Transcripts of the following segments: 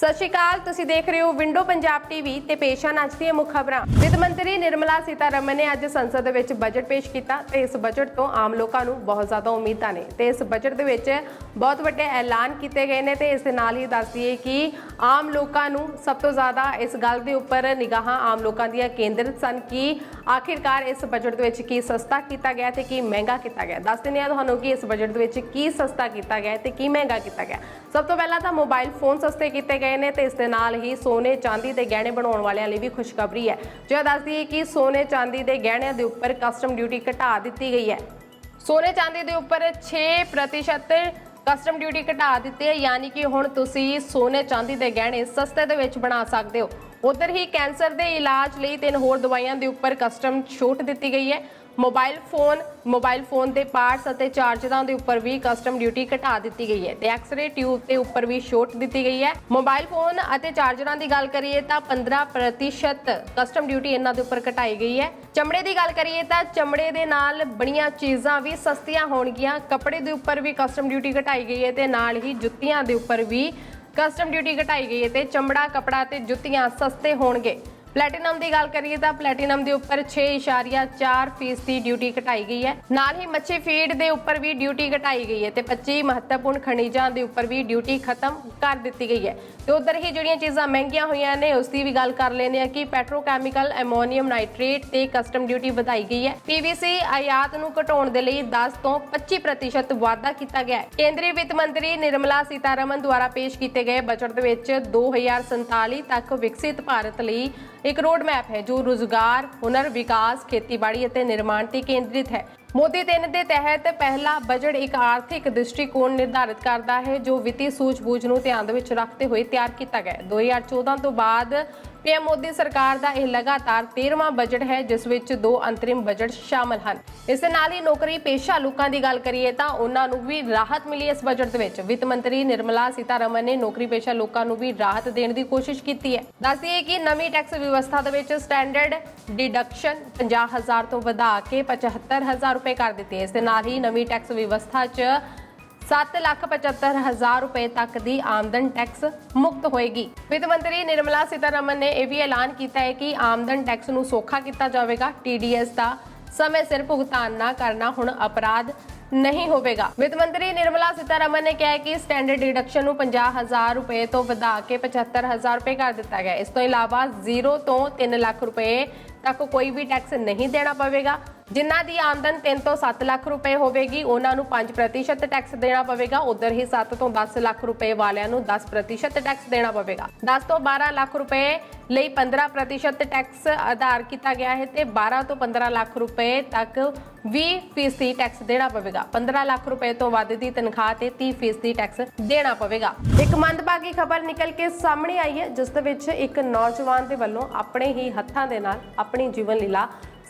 ਸਤਿ ਸ਼੍ਰੀ ਅਕਾਲ, ਤੁਸੀਂ ਦੇਖ ਰਹੇ ਹੋ ਵਿੰਡੋ ਪੰਜਾਬ ਟੀਵੀ ਤੇ ਪੇਸ਼ ਹਨ ਅੱਜ ਦੀਆਂ ਮੁੱਖ ਖਬਰਾਂ। ਵਿੱਤ ਮੰਤਰੀ ਨਿਰਮਲਾ ਸੀਤਾਰਮਨ ਨੇ ਅੱਜ ਸੰਸਦ ਦੇ ਵਿੱਚ ਬਜਟ ਪੇਸ਼ ਕੀਤਾ ਤੇ ਇਸ ਬਜਟ ਤੋਂ ਆਮ ਲੋਕਾਂ ਨੂੰ ਬਹੁਤ ਜ਼ਿਆਦਾ ਉਮੀਦਾਂ ਨੇ। ਤੇ ਇਸ ਬਜਟ ਦੇ ਵਿੱਚ ਬਹੁਤ ਵੱਡੇ ਐਲਾਨ ਕੀਤੇ ਗਏ ਨੇ ਤੇ ਇਸ ਦੇ ਨਾਲ ਹੀ ਦੱਸ ਦਈਏ ਕਿ ਆਮ ਲੋਕਾਂ ਨੂੰ ਸਭ ਤੋਂ ਜ਼ਿਆਦਾ ਇਸ ਗੱਲ ਦੇ ਉੱਪਰ ਨਿਗਾਹਾਂ ਆਮ ਲੋਕਾਂ ਦੀਆਂ ਕੇਂਦਰਿਤ ਸਨ ਕਿ ਆਖਿਰਕਾਰ ਇਸ ਬਜਟ ਦੇ ਵਿੱਚ ਕੀ ਸਸਤਾ ਕੀਤਾ ਗਿਆ ਤੇ ਕੀ ਮਹਿੰਗਾ ਕੀਤਾ ਗਿਆ। ਦੱਸ ਦਿੰਦੇ ਹਾਂ ਤੁਹਾਨੂੰ ਕਿ ਇਸ ਬਜਟ ਦੇ ਵਿੱਚ ਕੀ ਸਸਤਾ ਕੀਤਾ ਗਿਆ ਤੇ ਕੀ ਮਹਿੰਗਾ ਕੀਤਾ ਗਿਆ। ਸਭ ਤੋਂ ਪਹਿਲਾਂ ਤਾਂ ਮੋਬਾਈਲ ਫੋਨ ਸਸਤੇ ਕੀਤੇ ਗਏ ਨੇ ਤੇ ਇਸ ਦੇ ਨਾਲ ਹੀ ਸੋਨੇ ਚਾਂਦੀ ਦੇ ਗਹਿਣੇ ਬਣਾਉਣ ਵਾਲਿਆਂ ਲਈ ਵੀ ਖੁਸ਼ਖਬਰੀ ਹੈ। ਜੋ ਦੱਸ ਦਈਏ ਕਿ ਸੋਨੇ ਚਾਂਦੀ ਦੇ ਗਹਿਣਿਆਂ ਦੇ ਉੱਪਰ ਕਸਟਮ ਡਿਊਟੀ ਘਟਾ ਦਿੱਤੀ ਗਈ ਹੈ। ਸੋਨੇ ਚਾਂਦੀ ਦੇ ਉੱਪਰ 6% ਕਸਟਮ ਡਿਊਟੀ ਘਟਾ ਦਿੱਤੀ ਹੈ, ਯਾਨੀ ਕਿ ਹੁਣ ਤੁਸੀਂ ਸੋਨੇ ਚਾਂਦੀ ਦੇ ਗਹਿਣੇ ਸਸਤੇ ਦੇ ਵਿੱਚ ਬਣਾ ਸਕਦੇ ਹੋ। ਉਧਰ ਹੀ ਕੈਂਸਰ ਦੇ ਇਲਾਜ ਲਈ ਤਿੰਨ ਹੋਰ ਦਵਾਈਆਂ ਦੇ ਉੱਪਰ ਕਸਟਮ ਛੂਟ ਦਿੱਤੀ ਗਈ ਹੈ। ਮੋਬਾਈਲ ਫੋਨ ਮੋਬਾਈਲ ਫੋਨ ਦੇ ਪਾਰਟਸ ਅਤੇ ਚਾਰਜਰਾਂ ਦੇ ਉੱਪਰ ਵੀ ਕਸਟਮ ਡਿਊਟੀ ਘਟਾ ਦਿੱਤੀ ਗਈ ਹੈ ਤੇ ਐਕਸਰੇ ਟਿਊਬ ਦੇ ਉੱਪਰ ਵੀ ਛੋਟ ਦਿੱਤੀ ਗਈ ਹੈ। ਮੋਬਾਈਲ ਫੋਨ ਅਤੇ ਚਾਰਜਰਾਂ ਦੀ ਗੱਲ ਕਰੀਏ ਤਾਂ 15% ਕਸਟਮ ਡਿਊਟੀ ਇਹਨਾਂ ਦੇ ਉੱਪਰ ਘਟਾਈ ਗਈ ਹੈ। ਚਮੜੇ ਦੀ ਗੱਲ ਕਰੀਏ ਤਾਂ ਚਮੜੇ ਦੇ ਨਾਲ ਬਣੀਆਂ ਚੀਜ਼ਾਂ ਵੀ ਸਸਤੀਆਂ ਹੋਣਗੀਆਂ। ਕੱਪੜੇ ਦੇ ਉੱਪਰ ਵੀ ਕਸਟਮ ਡਿਊਟੀ ਘਟਾਈ ਗਈ ਹੈ ਤੇ ਨਾਲ ਹੀ ਜੁੱਤੀਆਂ ਦੇ ਉੱਪਰ ਵੀ ਕਸਟਮ ਡਿਊਟੀ ਘਟਾਈ ਗਈ ਹੈ ਤੇ ਚਮੜਾ, ਕਪੜਾ ਤੇ ਜੁੱਤੀਆਂ ਸਸਤੇ ਹੋਣਗੇ। ਪਲੈਟੀਨਮ ਦੀ ਗੱਲ ਕਰੀਏ ਤਾਂ ਪਲੈਟੀਨਮ ਦੇ ਉੱਪਰ 6.4% ਫੀਸਦੀ ਡਿਊਟੀ ਘਟਾਈ ਗਈ ਹੈ। ਨਾਲ ਹੀ ਮੱਛੀ ਫੀਡ ਦੇ ਉੱਪਰ ਵੀ ਡਿਊਟੀ ਘਟਾਈ ਗਈ ਹੈ ਤੇ 25 ਮਹੱਤਵਪੂਰਨ ਖਣਿਜਾਂ ਦੇ ਉੱਪਰ ਵੀ ਡਿਊਟੀ ਖਤਮ ਕਰ ਦਿੱਤੀ ਗਈ ਹੈ। ਤੇ ਉਧਰ ਹੀ ਜਿਹੜੀਆਂ ਚੀਜ਼ਾਂ ਮਹਿੰਗੀਆਂ ਹੋਈਆਂ ਨੇ, ਉਸ ਦੀ ਵੀ ਗੱਲ ਕਰ ਲੈਂਦੇ ਆ ਕਿ ਪੈਟਰੋਕੈਮੀਕਲ ਐਮੋਨੀਅਮ ਨਾਈਟ੍ਰੇਟ ਤੇ ਕਸਟਮ ਡਿਊਟੀ ਵਧਾਈ ਗਈ ਹੈ। ਪੀਵੀਸੀ ਆਯਾਤ ਨੂੰ ਘਟਾਉਣ ਦੇ ਲਈ 10 ਤੋਂ 25% ਵਾਧਾ ਕੀਤਾ ਗਿਆ ਹੈ। ਕੇਂਦਰੀ ਵਿੱਤ ਮੰਤਰੀ ਨਿਰਮਲਾ ਸੀਤਾਰਮਨ ਦੁਆਰਾ ਪੇਸ਼ ਕੀਤੇ ਗਏ ਬਜਟ ਦੇ ਵਿੱਚ 2047 ਤੱਕ ਵਿਕਸਿਤ ਭਾਰਤ ਲਈ ਇੱਕ ਰੋਡ ਮੈਪ ਹੈ ਜੋ ਰੁਜ਼ਗਾਰ ਹੁਨਰ ਵਿਕਾਸ ਖੇਤੀਬਾੜੀ ਅਤੇ ਨਿਰਮਾਣ ਤੇ ਕੇਂਦਰਿਤ ਹੈ। ਮੋਦੀ 3 ਦੇ ਤਹਿਤ ਪਹਿਲਾ ਬਜਟ ਇੱਕ ਆਰਥਿਕ ਦ੍ਰਿਸ਼ਟੀਕੋਣ ਨਿਰਧਾਰਿਤ ਕਰਦਾ ਹੈ, ਜੋ ਵਿੱਤੀ ਸੂਝ-ਬੂਝ ਨੂੰ ਧਿਆਨ ਦੇ ਵਿੱਚ ਰੱਖਦੇ ਹੋਏ ਤਿਆਰ ਕੀਤਾ ਗਿਆ 2014 ਤੋਂ ਬਾਅਦ ਪੀਐਮ ਮੋਦੀ ਸਰਕਾਰ ਦਾ ਇਹ ਲਗਾਤਾਰ 13ਵਾਂ ਬਜਟ ਹੈ, ਜਿਸ ਵਿੱਚ ਦੋ ਅੰਤਰਿਮ ਬਜਟ ਸ਼ਾਮਲ ਹਨ। ਇਸ ਦੇ ਨਾਲ ਹੀ ਨੌਕਰੀ ਪੇਸ਼ਾ ਲੋਕਾਂ ਦੀ ਗੱਲ ਕਰੀਏ ਤਾਂ ਉਹਨਾਂ ਨੂੰ ਵੀ ਰਾਹਤ ਮਿਲੀ ਇਸ ਬਜਟ ਦੇ ਵਿੱਚ। ਵਿੱਤ ਮੰਤਰੀ ਨਿਰਮਲਾ ਸੀਤਾਰਮਨ ਨੇ ਨੌਕਰੀ ਪੇਸ਼ਾ ਲੋਕਾਂ ਨੂੰ ਵੀ ਰਾਹਤ ਦੇਣ ਦੀ ਕੋਸ਼ਿਸ਼ ਕੀਤੀ ਹੈ। ਦੱਸਦੀ ਕਿ ਨਵੀਂ ਟੈਕਸ ਵਿਵਸਥਾ ਦੇ ਵਿੱਚ ਸਟੈਂਡਰਡ ਡਿਡਕਸ਼ਨ 50000 ਤੋਂ ਵਧਾ ਕੇ 75000 ਰੁਪਏ ਕਰ ਦਿੱਤੀ। ਇਸ ਦੇ ਨਾਲ ਹੀ ਨਵੀਂ ਟੈਕਸ ਵਿਵਸਥਾ 'ਚ 775000 ਰੁਪਏ ਤੱਕ ਦੀ ਆਮਦਨ ਟੈਕਸ ਮੁਕਤ ਹੋਏਗੀ। ਵਿੱਤ ਮੰਤਰੀ ਨਿਰਮਲਾ ਸੀਤਾਰਮਨ ਨੇ ਇਹ ਵੀ ਐਲਾਨ ਕੀਤਾ ਹੈ ਕਿ ਆਮਦਨ ਟੈਕਸ ਨੂੰ ਸੌਖਾ ਕੀਤਾ ਜਾਵੇਗਾ। ਟੀਡੀਐਸ ਦਾ ਸਮੇਂ ਸਿਰ ਭੁਗਤਾਨ ਨਾ ਕਰਨਾ ਹੁਣ ਅਪਰਾਧ ਨਹੀਂ ਹੋਵੇਗਾ। ਵਿੱਤ ਮੰਤਰੀ ਨਿਰਮਲਾ ਸੀਤਾਰਮਨ ਨੇ ਕਿਹਾ ਕਿ ਸਟੈਂਡਰਡ ਡਿਡਕਸ਼ਨ ਨੂੰ 50000 ਰੁਪਏ ਤੋਂ ਵਧਾ ਕੇ 75000 ਰੁਪਏ ਕਰ ਦਿੱਤਾ ਗਿਆ ਇਸ ਤੋਂ ਇਲਾਵਾ 0 ਤੋਂ 3 ਲੱਖ ਰੁਪਏ ਤੱਕ ਕੋਈ ਵੀ ਟੈਕਸ ਨਹੀਂ ਦੇਣਾ ਪਵੇਗਾ। ਜਿਨ੍ਹਾਂ ਦੀ ਆਮਦਨ 3 ਤੋਂ 7 ਲੱਖ ਰੁਪਏ ਹੋਵੇਗੀ, ਉਹਨਾਂ ਨੂੰ 5% ਟੈਕਸ ਦੇਣਾ ਪਵੇਗਾ। ਉਧਰ ਹੀ 7 ਤੋਂ 10 ਲੱਖ ਰੁਪਏ ਵਾਲਿਆਂ ਨੂੰ 10% ਟੈਕਸ ਦੇਣਾ ਪਵੇਗਾ। 10 ਤੋਂ 12 ਲੱਖ ਰੁਪਏ ਲਈ 15% ਟੈਕਸ ਆਧਾਰ ਕੀਤਾ ਗਿਆ ਹੈ ਤੇ 12 ਤੋਂ 15 ਲੱਖ ਰੁਪਏ ਤੱਕ 20% ਟੈਕਸ ਦੇਣਾ ਪਵੇਗਾ। 15 ਲੱਖ ਰੁਪਏ ਤੋਂ ਵੱਧ ਦੀ ਤਨਖਾਹ ਤੇ 30% ਟੈਕਸ ਦੇਣਾ ਪਵੇਗਾ। ਇੱਕ ਮੰਦਭਾਗੀ ਖਬਰ ਨਿਕਲ ਕੇ ਸਾਹਮਣੇ ਆਈ ਹੈ, ਜਿਸ ਦੇ ਵਿੱਚ ਇੱਕ ਨੌਜਵਾਨ ਦੇ ਵੱਲੋਂ ਆਪਣੇ ਹੀ ਹੱਥਾਂ ਦੇ ਨਾਲ ਆਪਣੀ ਜੀਵਨ ਲੀਲਾ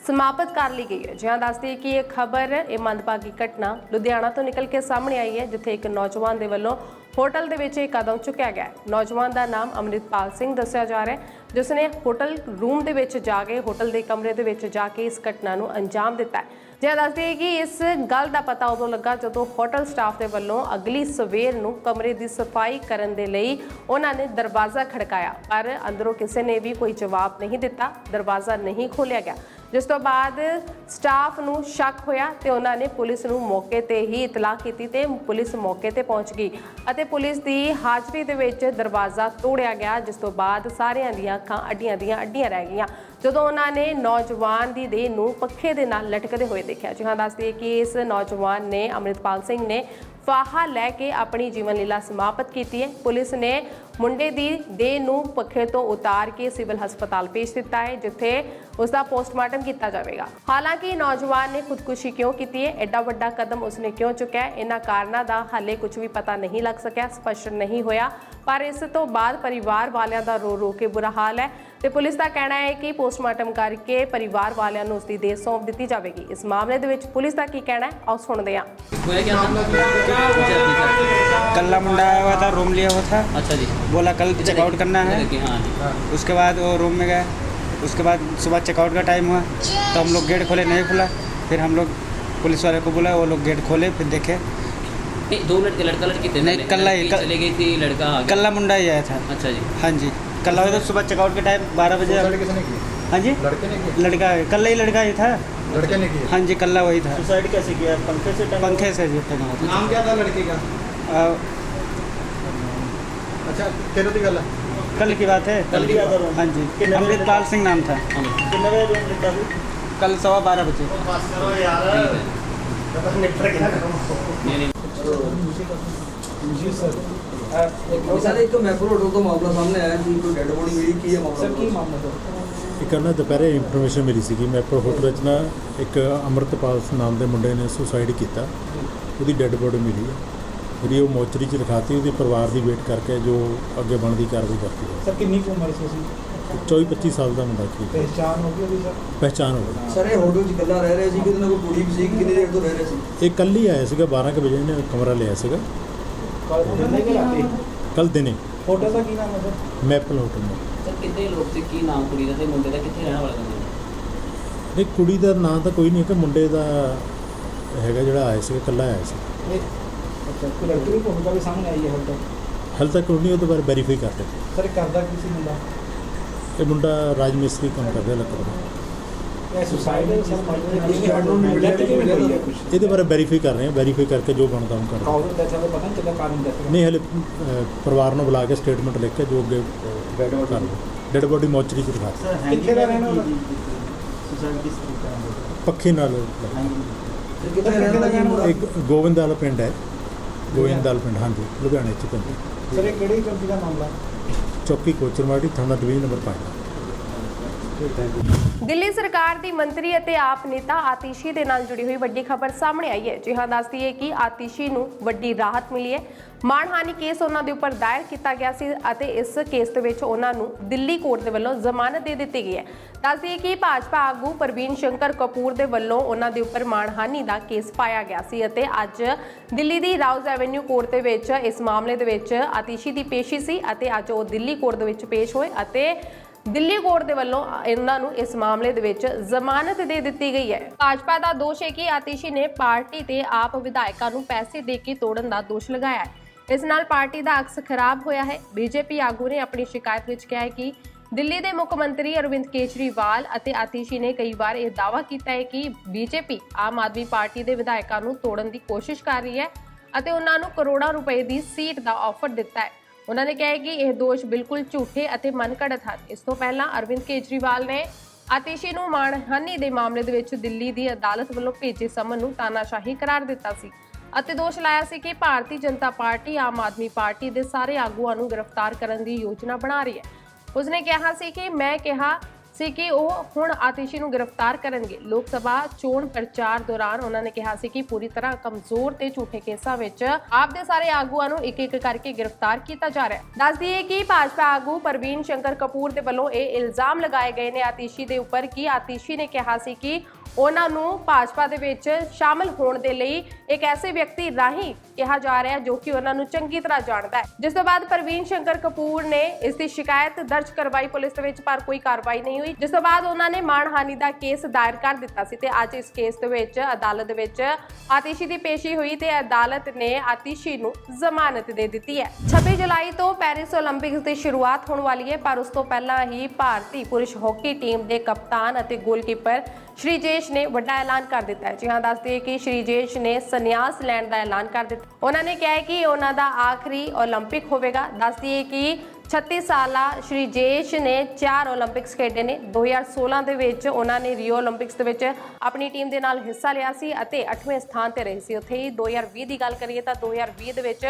ਸਮਾਪਤ ਕਰ ਲਈ ਗਈ ਹੈ। ਜਿਹਾਂ ਦੱਸਦੀ ਕਿ ਇਹ ਖਬਰ, ਇਹ ਮੰਦਭਾਗੀ ਘਟਨਾ ਲੁਧਿਆਣਾ ਤੋਂ ਨਿਕਲ ਕੇ ਸਾਹਮਣੇ ਆਈ ਹੈ, ਜਿੱਥੇ ਇੱਕ ਨੌਜਵਾਨ ਦੇ ਵੱਲੋਂ ਹੋਟਲ ਦੇ ਵਿੱਚ ਇਹ ਕਦਮ ਚੁੱਕਿਆ ਗਿਆ ਨੌਜਵਾਨ ਦਾ ਨਾਮ ਅਮਰਿਤਪਾਲ ਸਿੰਘ ਦੱਸਿਆ ਜਾ ਰਿਹਾ ਹੈ ਜਿਸ ਨੇ ਹੋਟਲ ਰੂਮ ਦੇ ਵਿੱਚ ਜਾ ਕੇ, ਹੋਟਲ ਦੇ ਕਮਰੇ ਦੇ ਵਿੱਚ ਜਾ ਕੇ ਇਸ ਘਟਨਾ ਨੂੰ ਅੰਜਾਮ ਦਿੱਤਾ ਹੈ। ਜੇ ਦੱਸਦੀ ਕਿ ਇਸ ਗੱਲ ਦਾ ਪਤਾ ਉਦੋਂ ਲੱਗਾ ਜਦੋਂ ਹੋਟਲ ਸਟਾਫ ਦੇ ਵੱਲੋਂ ਅਗਲੀ ਸਵੇਰ ਨੂੰ ਕਮਰੇ ਦੀ ਸਫ਼ਾਈ ਕਰਨ ਦੇ ਲਈ ਉਹਨਾਂ ਨੇ ਦਰਵਾਜ਼ਾ ਖੜਕਾਇਆ, ਪਰ ਅੰਦਰੋਂ ਕਿਸੇ ਨੇ ਵੀ ਕੋਈ ਜਵਾਬ ਨਹੀਂ ਦਿੱਤਾ, ਦਰਵਾਜ਼ਾ ਨਹੀਂ ਖੋਲ੍ਹਿਆ ਗਿਆ। ਜਿਸ ਤੋਂ ਬਾਅਦ ਸਟਾਫ ਨੂੰ ਸ਼ੱਕ ਹੋਇਆ ਤੇ ਉਹਨਾਂ ਨੇ ਪੁਲਿਸ ਨੂੰ ਮੌਕੇ ਤੇ ਹੀ ਇਤਲਾਹ ਕੀਤੀ ਤੇ ਪੁਲਿਸ ਮੌਕੇ ਤੇ ਪਹੁੰਚ ਗਈ ਅਤੇ ਪੁਲਿਸ ਦੀ ਹਾਜ਼ਰੀ ਦੇ ਵਿੱਚ ਦਰਵਾਜ਼ਾ ਤੋੜਿਆ ਗਿਆ, ਜਿਸ ਤੋਂ ਬਾਅਦ ਸਾਰਿਆਂ ਦੀਆਂ ਅੱਖਾਂ ਅੱਡੀਆਂ ਦੀਆਂ ਅੱਡੀਆਂ ਰਹਿ ਗਈਆਂ। ਜਦੋਂ ਉਹਨਾਂ ਨੇ ਨੌਜਵਾਨ ਦੀ ਦੇਹ ਨੂੰ ਪੱਖੇ ਦੇ ਨਾਲ ਲਟਕਦੇ ਹੋਏ ਦੇਖਿਆ, ਜੀ ਹਾਂ ਦੱਸਦੀ ਕਿ ਇਸ ਨੌਜਵਾਨ ਨੇ ਅਮਰਿਤਪਾਲ ਸਿੰਘ ਨੇ ਫਾਹਾ ਲੈ ਕੇ ਆਪਣੀ ਜੀਵਨ ਲੀਲਾ ਸਮਾਪਤ ਕੀਤੀ ਹੈ। ਪੁਲਿਸ ਨੇ ਮੁੰਡੇ ਦੀ ਦੇਹ ਨੂੰ ਪੱਖੇ ਤੋਂ ਉਤਾਰ ਕੇ ਸਿਵਲ ਹਸਪਤਾਲ ਭੇਜ ਦਿੱਤਾ ਹੈ, ਜਿੱਥੇ ਉਸ ਦਾ ਪੋਸਟਮਾਰਟਮ ਕੀਤਾ ਜਾਵੇਗਾ ਹਾਲਾਂਕਿ ਨੌਜਵਾਨ ਨੇ ਖੁਦਕੁਸ਼ੀ ਕਿਉਂ ਕੀਤੀ ਹੈ ਐਡਾ ਵੱਡਾ ਕਦਮ ਉਸਨੇ ਕਿਉਂ ਚੁੱਕਿਆ ਹੈ ਇਹਨਾਂ ਕਾਰਨਾਂ ਦਾ ਹਾਲੇ ਕੁਝ ਵੀ ਪਤਾ ਨਹੀਂ ਲੱਗ ਸਕਿਆ ਸਪਸ਼ਟ ਨਹੀਂ ਹੋਇਆ ਪਰ ਇਸ ਤੋਂ ਬਾਅਦ ਪਰਿਵਾਰ ਵਾਲਿਆਂ ਦਾ ਰੋ ਰੋ ਕੇ ਬੁਰਾ ਹਾਲ ਹੈ ਤੇ ਪੁਲਿਸ ਦਾ ਕਹਿਣਾ ਹੈ ਕਿ ਪੋਸਟਮਾਰਟਮ ਕਰਕੇ ਪਰਿਵਾਰ ਵਾਲਿਆਂ ਨੂੰ ਉਸ ਦੀ ਦੇਹ ਸੌਂਪ ਦਿੱਤੀ ਜਾਵੇਗੀ ਇਸ ਮਾਮਲੇ ਦੇ ਵਿੱਚ ਪੁਲਿਸ ਦਾ ਕੀ ਕਹਿਣਾ ਹੈ ਆਓ ਸੁਣਦੇ ਹਾਂ हुआ क्या था अच्छा कल्ला मुंडा आया हुआ था रूम लिया हुआ था अच्छा जी बोला कल चेकआउट करना है इधर देखिए, हाँ जी उसके बाद वो रूम में गए उसके बाद सुबह चेकआउट का टाइम हुआ तो हम लोग गेट खोले नहीं खुला। फिर हम लोग पुलिस वाले को बुलाए वो लोग गेट खोले फिर देखे। दो लड़के लड़का लड़की थे नहीं कल्ला ही चले गई थी लड़का कल्ला मुंडा ही आया था। अच्छा जी। हाँ जी। कल्ला तो सुबह चेकआउट के टाइम बारह बजे हाँ जी। लड़के ने लड़का कल्ला ही लड़का ही था। लड़के ने किया? हाँ जी कल्ला वही था। सुसाइड कैसे किया? पंखे से पंखे से जी नाम क्या था लड़के का? अच्छा तेरह कल्ला। कल की बात है कल की बात है। हाँ जी कितने बजे अमृतपाल सिंह नाम था हाँ जी कितने बजे रूम लिखा था कल सवा बारह बजे नहीं नहीं ਸਰ ਇੱਕ ਮੈਪਰੋ ਹੋਟਲ ਤੋਂ ਮਾਮਲਾ ਸਾਹਮਣੇ ਆਇਆ ਕਿ ਕੋਈ ਡੈੱਡ ਬੋਡੀ ਮਿਲੀ ਕੀ ਹੈ ਮਾਮਲਾ ਸਰ ਕੀ ਮਾਮਲਾ ਇੱਕ ਨਾ ਦੁਪਹਿਰੇ ਇਨਫੋਰਮੇਸ਼ਨ ਮਿਲੀ ਸੀਗੀ ਮੈਪਰੋ ਹੋਟਲ ਵਿੱਚ ਨਾ ਇੱਕ ਅੰਮ੍ਰਿਤਪਾਲ ਨਾਮ ਦੇ ਮੁੰਡੇ ਨੇ ਸੁਸਾਈਡ ਕੀਤਾ ਉਹਦੀ ਡੈੱਡ ਬੋਡੀ ਮਿਲੀ ਹੈ ਜਿਹੜੀ ਉਹ ਮੋਚਰੀ 'ਚ ਰਖਾਤੀ ਉਹਦੇ ਪਰਿਵਾਰ ਦੀ ਵੇਟ ਕਰਕੇ ਜੋ ਅੱਗੇ ਬਣਦੀ ਕਾਰਵਾਈ ਕਰਤੀ ਹੈ ਸਰ ਕਿੰਨੀ ਕੁ ਉਮਰ ਸੀ ਉਸਦੀ? 24 25 ਸਾਲ ਦਾ ਮੁੰਡਾ ਕੀ ਪਹਿਚਾਣ ਹੋ ਗਈ ਉਹਦੀ ਸਰ? ਪਹਿਚਾਨ ਹੋ ਗਈ। ਸਰ ਇਹ ਹੋਟਲ 'ਚ ਇਕੱਲਾ ਰਹਿ ਰਿਹਾ ਸੀ ਕਿ ਉਹਦੇ ਨਾਲ ਕੋਈ ਕੁੜੀ ਵੀ ਸੀ? ਕਿੰਨੀ ਦੇਰ ਤੋਂ ਰਹਿ ਰਿਹਾ ਸੀ? ਇਹ ਕੱਲ ਹੀ ਆਇਆ ਸੀਗਾ 12 ਕੁ ਵਜੇ ਇਹਨੇ ਕਮਰਾ ਲਿਆ ਸੀਗਾ। ਕੱਲ ਦਿਨੇ। ਹੋਟਲ ਦਾ ਕੀ ਨਾਮ ਹੈ ਸਰ? ਮੈਪਲ ਹੋਟਲ ਸਰ ਕਿੰਨੇ ਲੋਕ ਸੀ? ਕੀ ਨਾਮ ਕੁੜੀ ਦਾ ਤੇ ਮੁੰਡੇ ਦਾ? ਕਿੱਥੇ ਰਹਿਣ ਵਾਲਾ ਬੰਦੇ ਇਹ ਕੁੜੀ ਦਾ ਨਾਂ ਤਾਂ ਕੋਈ ਨਹੀਂ ਕਿ ਮੁੰਡੇ ਦਾ ਹੈਗਾ ਜਿਹੜਾ ਆਇਆ ਸੀਗਾ ਕੱਲਾ ਆਇਆ ਸੀ। ਇਹ ਅੱਛਾ ਕੋਈ ਲੜਕੀ ਦੀ ਭੂਮਿਕਾ ਵੀ ਸਾਹਮਣੇ ਆਈ ਹੈ ਹੁਣ ਤੱਕ? ਹਾਲੇ ਤੱਕ ਉਹਨੇ ਉਹਦੇ ਬਾਰੇ ਵੈਰੀਫਾਈ ਕਰ ਰਹੇ ਸਰ ਇਹ ਕਰਦਾ ਕੀ ਸੀ ਮੁੰਡਾ? ਇਹ ਮੁੰਡਾ ਰਾਜ ਮਿਸਤਰੀ ਕੰਮ ਕਰਦਾ ਲੱਕੜ ਦਾ। ਇਹ ਸੁਸਾਈਡ ਹੈ ਸਰ ਮਾਈਂਡ ਡੈਥ ਕਿਵੇਂ ਹੋਈ ਹੈ? ਕੁਝ ਇਹਦੇ ਬਾਰੇ ਵੈਰੀਫਾਈ ਕਰ ਰਹੇ ਹਾਂ ਵੈਰੀਫਾਈ ਕਰਕੇ ਜੋ ਬਣਦਾ ਉਹ ਕਰਦੇ ਡੈਥ ਦਾ ਪਤਾ ਨਹੀਂ ਚੱਲਿਆ ਕਾਰਨ ਡੈਥ ਨਹੀਂ ਹਲੇ ਪਰਿਵਾਰ ਨੂੰ ਬੁਲਾ ਕੇ ਸਟੇਟਮੈਂਟ ਲਿਖ ਕੇ ਜੋ ਅੱਗੇ ਕਰ ਡੈਡ ਬੋਡੀ ਮੋਚਰੀ ਚ ਰਖਾ ਦਿੱਤੀ। ਕਿੱਥੇ ਦਾ ਰਹਿਣਾ ਉਹਦਾ ਪੱਖੇ ਨਾਲ। ਸਰ ਕਿੱਥੇ ਰਹਿਣ ਵਾਲਾ? ਜੀ ਮੁੰਡਾ ਇੱਕ ਗੋਵਿੰਦਾਲ ਪਿੰਡ ਹੈ। ਗੋਵਿੰਦਾਲ ਪਿੰਡ ਹਾਂਜੀ ਲੁਧਿਆਣੇ ਚ ਪਿੰਡ ਸਰ ਇਹ ਕਿਹੜੀ ਕੰਪਨੀ ਦਾ ਮਾਮਲਾ? ਚੌਕੀ ਕੋਚਰਵਾੜੀ ਥਾਣਾ ਡਿਵੀਜ਼ਨ ਨੰਬਰ 5 ਦਿੱਲੀ ਸਰਕਾਰ ਦੀ ਮੰਤਰੀ ਅਤੇ ਆਪ ਨੇਤਾ ਆਤਿਸ਼ੀ ਦੇ ਨਾਲ ਜੁੜੀ ਹੋਈ ਵੱਡੀ ਖਬਰ ਸਾਹਮਣੇ ਆਈ ਹੈ। ਜੀ ਹਾਂ, ਦੱਸਦੀ ਹੈ ਕਿ ਆਤਿਸ਼ੀ ਨੂੰ ਵੱਡੀ ਰਾਹਤ ਮਿਲੀ ਹੈ। ਮਾਣਹਾਨੀ ਕੇਸ ਉਹਨਾਂ ਦੇ ਉੱਪਰ ਦਾਇਰ ਕੀਤਾ ਗਿਆ ਸੀ ਅਤੇ ਇਸ ਕੇਸ ਦੇ ਵਿੱਚ ਉਹਨਾਂ ਨੂੰ ਦਿੱਲੀ ਕੋਰਟ ਦੇ ਵੱਲੋਂ ਜ਼ਮਾਨਤ ਦੇ ਦਿੱਤੀ ਗਈ ਹੈ। ਦੱਸਦੀ ਹੈ ਕਿ ਭਾਜਪਾ ਆਗੂ ਪ੍ਰਵੀਨ ਸ਼ੰਕਰ ਕਪੂਰ ਦੇ ਵੱਲੋਂ ਉਹਨਾਂ ਦੇ ਉੱਪਰ ਮਾਣਹਾਨੀ ਦਾ ਕੇਸ ਪਾਇਆ ਗਿਆ ਸੀ ਅਤੇ ਅੱਜ ਦਿੱਲੀ ਦੀ ਰਾਉਜ਼ ਐਵੇਨਿਊ ਕੋਰਟ ਦੇ ਵਿੱਚ ਇਸ ਮਾਮਲੇ ਦੇ ਵਿੱਚ ਆਤਿਸ਼ੀ ਦੀ ਪੇਸ਼ੀ ਸੀ ਅਤੇ ਅੱਜ ਉਹ ਦਿੱਲੀ ਕੋਰਟ ਦੇ ਵਿੱਚ ਪੇਸ਼ ਹੋਏ ਅਤੇ ਦਿੱਲੀ ਕੋਰਟ ਦੇ ਵੱਲੋਂ ਇਹਨਾਂ ਨੂੰ ਇਸ ਮਾਮਲੇ ਦੇ ਵਿੱਚ ਜ਼ਮਾਨਤ ਦੇ ਦਿੱਤੀ ਗਈ ਹੈ। ਭਾਜਪਾ ਦਾ ਦੋਸ਼ ਹੈ ਕਿ ਆਤਿਸ਼ੀ ਨੇ ਪਾਰਟੀ ਤੇ ਆਪ ਵਿਧਾਇਕਾਂ ਨੂੰ ਪੈਸੇ ਦੇ ਕੇ ਤੋੜਨ ਦਾ ਦੋਸ਼ ਲਗਾਇਆ ਹੈ। ਇਸ ਨਾਲ ਪਾਰਟੀ ਦਾ ਅਕਸ ਖਰਾਬ ਹੋਇਆ ਹੈ। ਬੀਜੇਪੀ ਆਗੂ ਨੇ ਆਪਣੀ ਸ਼ਿਕਾਇਤ ਵਿੱਚ ਕਿਹਾ ਹੈ ਕਿ ਦਿੱਲੀ ਦੇ ਮੁੱਖ ਮੰਤਰੀ ਅਰਵਿੰਦ ਕੇਜਰੀਵਾਲ ਅਤੇ ਆਤਿਸ਼ੀ ਨੇ ਕਈ ਵਾਰ ਇਹ ਦਾਅਵਾ ਕੀਤਾ ਹੈ ਕਿ ਬੀਜੇਪੀ ਆਮ ਆਦਮੀ ਪਾਰਟੀ ਦੇ ਵਿਧਾਇਕਾਂ ਨੂੰ ਤੋੜਨ ਦੀ ਕੋਸ਼ਿਸ਼ ਕਰ ਰਹੀ ਹੈ ਅਤੇ ਉਹਨਾਂ ਨੂੰ ਕਰੋੜਾਂ ਰੁਪਏ ਦੀ ਸੀਟ ਦਾ ਆਫਰ ਦਿੱਤਾ ਹੈ। ਉਹਨਾਂ ਨੇ ਕਿਹਾ ਕਿ ਇਹ ਦੋਸ਼ ਬਿਲਕੁਲ ਝੂਠੇ ਅਤੇ ਮਨਘੜਤ ਹਨ। ਇਸ ਤੋਂ ਪਹਿਲਾਂ ਅਰਵਿੰਦ ਕੇਜਰੀਵਾਲ ਨੇ ਆਤਿਸ਼ੀ ਨੂੰ ਮਾਣਹਾਨੀ ਦੇ ਮਾਮਲੇ ਦੇ ਵਿੱਚ ਦਿੱਲੀ ਦੀ ਅਦਾਲਤ ਵੱਲੋਂ ਭੇਜੇ ਸਮਨ ਨੂੰ ਤਾਨਾਸ਼ਾਹੀ ਕਰਾਰ ਦਿੱਤਾ ਸੀ ਅਤੇ ਦੋਸ਼ ਲਾਇਆ ਸੀ ਕਿ ਭਾਰਤੀ ਜਨਤਾ ਪਾਰਟੀ, ਆਮ ਆਦਮੀ ਪਾਰਟੀ ਦੇ ਸਾਰੇ ਆਗੂਆਂ ਨੂੰ ਗ੍ਰਿਫਤਾਰ ਕਰਨ ਦੀ ਯੋਜਨਾ ਬਣਾ ਰਹੀ ਹੈ। ਉਸਨੇ ਕਿਹਾ ਸੀ ਕਿ ਮੈਂ ਕਿਹਾ ਸੀ ਕਿ ਉਹ ਹੁਣ ਆਤਿਸ਼ੀ ਨੂੰ ਗ੍ਰਿਫਤਾਰ ਕਰਨਗੇ। ਲੋਕ ਸਭਾ ਚੋਣ ਪ੍ਰਚਾਰ ਦੌਰਾਨ ਉਹਨਾਂ ਨੇ ਕਿਹਾ ਸੀ ਕਿ ਪੂਰੀ ਤਰ੍ਹਾਂ ਕਮਜ਼ੋਰ ਤੇ ਝੂਠੇ ਕੇਸਾਂ ਵਿੱਚ ਆਪ ਦੇ ਸਾਰੇ ਆਗੂਆਂ ਨੂੰ ਇੱਕ ਇੱਕ ਕਰਕੇ ਗ੍ਰਿਫਤਾਰ ਕੀਤਾ ਜਾ ਰਿਹਾ ਹੈ। ਦੱਸ ਦਈਏ ਕਿ ਭਾਜਪਾ ਆਗੂ ਪ੍ਰਵੀਨ ਸ਼ੰਕਰ ਕਪੂਰ ਦੇ ਵੱਲੋਂ ਇਹ ਇਲਜ਼ਾਮ ਲਗਾਏ ਗਏ ਨੇ ਆਤਿਸ਼ੀ ਦੇ ਉੱਪਰ ਕਿ ਆਤਿਸ਼ੀ ਨੇ ਕਿਹਾ ਸੀ ਕਿ ਉਹਨਾਂ ਨੂੰ ਭਾਜਪਾ ਦੇ ਵਿੱਚ ਸ਼ਾਮਲ ਹੋਣ ਦੇ ਲਈ ਇੱਕ ਐਸੇ ਵਿਅਕਤੀ ਰਾਹੀਂ ਕਿਹਾ ਜਾ ਰਿਹਾ ਜੋ ਕਿ ਉਹਨਾਂ ਨੂੰ ਚੰਗੀ ਤਰ੍ਹਾਂ ਜਾਣਦਾ ਹੈ। ਜਿਸ ਤੋਂ ਬਾਅਦ ਪ੍ਰਵੀਨ ਸ਼ੰਕਰ ਕਪੂਰ ਨੇ ਇਸ ਦੀ ਸ਼ਿਕਾਇਤ ਦਰਜ ਕਰਵਾਈ ਪੁਲਿਸ ਦੇ ਵਿੱਚ, ਪਰ ਕੋਈ ਕਾਰਵਾਈ ਨਹੀਂ ਹੋਈ। ਜਿਸ ਤੋਂ ਬਾਅਦ ਉਹਨਾਂ ਨੇ ਮਾਨਹਾਨੀ ਦਾ ਕੇਸ ਦਾਇਰ ਕਰ ਦਿੱਤਾ ਸੀ ਤੇ ਅੱਜ ਇਸ ਕੇਸ ਦੇ ਵਿੱਚ ਅਦਾਲਤ ਦੇ ਵਿੱਚ ਆਤਿਸ਼ੀ ਦੀ ਪੇਸ਼ੀ ਹੋਈ ਤੇ ਅਦਾਲਤ ਨੇ ਆਤੀਸ਼ੀ ਨੂੰ ਜ਼ਮਾਨਤ ਦੇ ਦਿੱਤੀ ਹੈ। 26 ਜੁਲਾਈ ਤੋਂ ਪੈਰਿਸ 올림픽ਸ ਦੀ ਸ਼ੁਰੂਆਤ ਹੋਣ ਵਾਲੀ ਹੈ, ਪਰ ਉਸ ਤੋਂ ਪਹਿਲਾਂ ਹੀ ਭਾਰਤੀ ਪੁਰਸ਼ ਹਾਕੀ ਟੀਮ ਦੇ ਕਪਤਾਨ ਅਤੇ ਗੋਲਕੀਪਰ ਸ਼੍ਰੀ ਜੇ ਜੇਸ਼ ਨੇ ਵੱਡਾ ਐਲਾਨ ਕਰ ਦਿੱਤਾ ਹੈ। ਜੀ ਹਾਂ ਦੱਸਦੇ ਕਿ ਸ਼੍ਰੀ ਨੇ ਸੰਨਿਆਸ ਲੈਣ ਦਾ ਐਲਾਨ ਕਰ ਦਿੱਤਾ। ਉਹਨਾਂ ਨੇ ਕਿਹਾ ਕਿ ਉਹਨਾਂ ਦਾ ਆਖਰੀ 올림픽 ਹੋਵੇਗਾ ਦੱਸਦੀ ਕਿ 36 ਸਾਲਾ ਸ਼੍ਰੀ ਨੇ ਚਾਰ 올림픽ਸ ਖੇਡੇ ਨੇ 2016 ਦੇ ਵਿੱਚ ਉਹਨਾਂ ਨੇ ਰਿਓ 올림픽ਸ ਦੇ ਵਿੱਚ ਆਪਣੀ ਟੀਮ ਦੇ ਨਾਲ ਹਿੱਸਾ ਲਿਆ ਸੀ ਅਤੇ 8ਵੇਂ ਸਥਾਨ ਤੇ ਰਹੀ ਸੀ। ਉੱਥੇ ਹੀ 2020 ਦੀ ਗੱਲ ਕਰੀਏ ਤਾਂ 2020 ਦੇ ਵਿੱਚ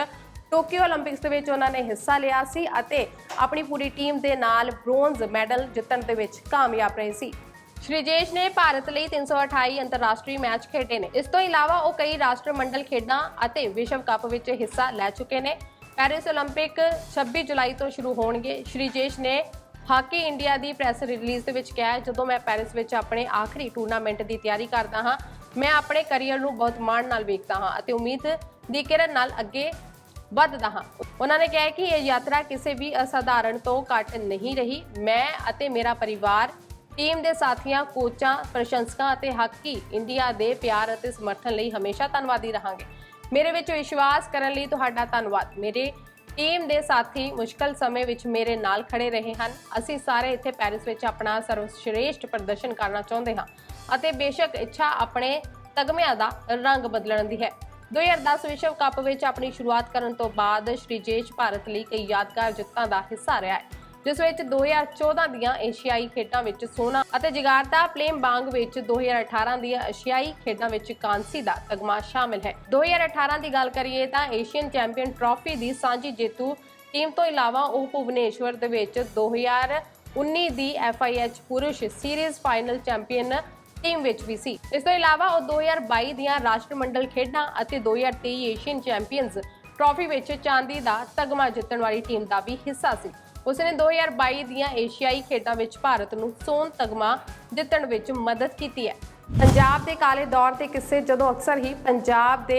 ਟੋਕੀਓ 올림픽ਸ ਦੇ ਵਿੱਚ ਉਹਨਾਂ ਨੇ ਹਿੱਸਾ ਲਿਆ ਸੀ ਅਤੇ ਆਪਣੀ ਪੂਰੀ ਟੀਮ ਦੇ ਨਾਲ ਬ੍ਰੌਂਜ਼ ਮੈਡਲ ਜਿੱਤਣ ਦੇ ਵਿੱਚ ਕਾਮਯਾਬ ਰਹੇ ਸੀ। ਸ਼੍ਰੀ ਜੇਸ਼ ਨੇ ਭਾਰਤ ਲਈ 328 ਅੰਤਰਰਾਸ਼ਟਰੀ ਮੈਚ ਖੇਡੇ ਨੇ ਇਸ ਤੋਂ ਇਲਾਵਾ ਉਹ ਕਈ ਰਾਸ਼ਟਰਮੰਡਲ ਖੇਡਾਂ ਅਤੇ ਵਿਸ਼ਵ ਕੱਪ ਵਿੱਚ ਹਿੱਸਾ ਲੈ ਚੁੱਕੇ ਨੇ ਪੈਰਿਸ 올림픽 26 ਜੁਲਾਈ ਤੋਂ ਸ਼ੁਰੂ ਹੋਣਗੇ ਸ਼੍ਰੀ ਜੇਸ਼ ਨੇ ਹਾਕੀ ਇੰਡੀਆ ਦੀ ਪ੍ਰੈਸ ਰਿਲੀਜ਼ ਦੇ ਵਿੱਚ ਕਿਹਾ ਹੈ, ਜਦੋਂ ਮੈਂ ਪੈਰਿਸ ਵਿੱਚ ਆਪਣੇ ਆਖਰੀ ਟੂਰਨਾਮੈਂਟ ਦੀ ਤਿਆਰੀ ਕਰਦਾ ਹਾਂ ਮੈਂ ਆਪਣੇ ਕੈਰੀਅਰ ਨੂੰ ਬਹੁਤ ਮਾਣ ਨਾਲ ਵੇਖਦਾ ਹਾਂ ਅਤੇ ਉਮੀਦ ਦੀ ਕਿਰਨ ਨਾਲ ਅੱਗੇ ਵੱਧਦਾ ਹਾਂ ਉਹਨਾਂ ਨੇ ਕਿਹਾ ਹੈ ਕਿ ਇਹ ਯਾਤਰਾ ਕਿਸੇ ਵੀ ਅਸਾਧਾਰਣ ਤੋਂ ਘੱਟ ਨਹੀਂ ਰਹੀ ਮੈਂ ਅਤੇ ਮੇਰਾ ਪਰਿਵਾਰ ਟੀਮ ਦੇ ਸਾਥੀਆਂ, ਕੋਚਾਂ, ਪ੍ਰਸ਼ੰਸਕਾਂ ਅਤੇ ਹਾਕੀ ਇੰਡੀਆ ਦੇ ਪਿਆਰ ਅਤੇ ਸਮਰਥਨ ਲਈ ਹਮੇਸ਼ਾ ਧੰਨਵਾਦੀ ਰਹਾਂਗੇ। ਮੇਰੇ ਵਿੱਚ ਵਿਸ਼ਵਾਸ ਕਰਨ ਲਈ ਤੁਹਾਡਾ ਧੰਨਵਾਦ। ਮੇਰੇ ਟੀਮ ਦੇ ਸਾਥੀ ਮੁਸ਼ਕਲ ਸਮੇਂ ਵਿੱਚ ਮੇਰੇ ਨਾਲ ਖੜੇ ਰਹੇ ਹਨ। ਅਸੀਂ ਸਾਰੇ ਇੱਥੇ ਪੈਰਿਸ ਵਿੱਚ ਆਪਣਾ ਸਰਵਸ਼੍ਰੇਸ਼ਟ ਪ੍ਰਦਰਸ਼ਨ ਕਰਨਾ ਚਾਹੁੰਦੇ ਹਾਂ ਅਤੇ ਬੇਸ਼ੱਕ ਇੱਛਾ ਆਪਣੇ ਤਗਮਿਆਂ ਦਾ ਰੰਗ ਬਦਲਣ ਦੀ ਹੈ। 2010 ਵਿਸ਼ਵ ਕੱਪ ਵਿੱਚ ਆਪਣੀ ਸ਼ੁਰੂਆਤ ਕਰਨ ਤੋਂ ਬਾਅਦ ਸ਼੍ਰੀ ਜੇਸ਼ ਭਾਰਤ ਲਈ ਕਈ ਯਾਦਗਾਰ ਜਿੱਤਾਂ ਦਾ ਹਿੱਸਾ ਰਿਹਾ ਹੈ। ਜਿਸ ਵਿੱਚ 2014 ਦੀਆਂ ਏਸ਼ੀਆਈ ਖੇਡਾਂ ਵਿੱਚ ਸੋਨਾ ਅਤੇ ਜਗਾਰਤਾ ਪਲੇਮਬਾਂਗ ਵਿੱਚ 2018 ਦੀਆਂ ਏਸ਼ੀਆਈ ਖੇਡਾਂ ਵਿੱਚ ਕਾਂਸੀ ਦਾ ਤਗਮਾ ਸ਼ਾਮਿਲ ਹੈ। 2018 ਦੀ ਗੱਲ ਕਰੀਏ ਤਾਂ ਏਸ਼ੀਅਨ ਚੈਂਪੀਅਨ ਟਰਾਫੀ ਦੀ ਸਾਂਝੀ ਜੇਤੂ ਟੀਮ ਤੋਂ ਇਲਾਵਾ ਉਹ ਭੁਵਨੇਸ਼ਵਰ ਦੇ ਵਿੱਚ 2019 ਦੀ FIH ਪੁਰਸ਼ ਸੀਰੀਜ਼ ਫਾਈਨਲ ਚੈਂਪੀਅਨ ਟੀਮ ਵਿੱਚ ਵੀ ਸੀ। ਇਸ ਤੋਂ ਇਲਾਵਾ ਉਹ 2022 ਦੀਆਂ ਰਾਸ਼ਟਰਮੰਡਲ ਖੇਡਾਂ ਅਤੇ 2023 ਏਸ਼ੀਅਨ ਚੈਂਪੀਅਨਸ ਟਰਾਫੀ ਵਿੱਚ ਚਾਂਦੀ ਦਾ ਤਗਮਾ ਜਿੱਤਣ ਵਾਲੀ ਟੀਮ ਦਾ ਵੀ ਹਿੱਸਾ ਸੀ। ਉਸਨੇ 2022 ਦੀਆਂ ਏਸ਼ੀਆਈ ਖੇਡਾਂ ਵਿੱਚ ਭਾਰਤ ਨੂੰ ਸੋਨ ਤਗਮਾ ਜਿੱਤਣ ਵਿੱਚ ਮਦਦ ਕੀਤੀ ਹੈ। ਪੰਜਾਬ ਦੇ ਕਾਲੇ ਦੌਰ ਦੇ ਕਿੱਸੇ ਜਦੋਂ ਅਕਸਰ ਹੀ ਪੰਜਾਬ ਦੇ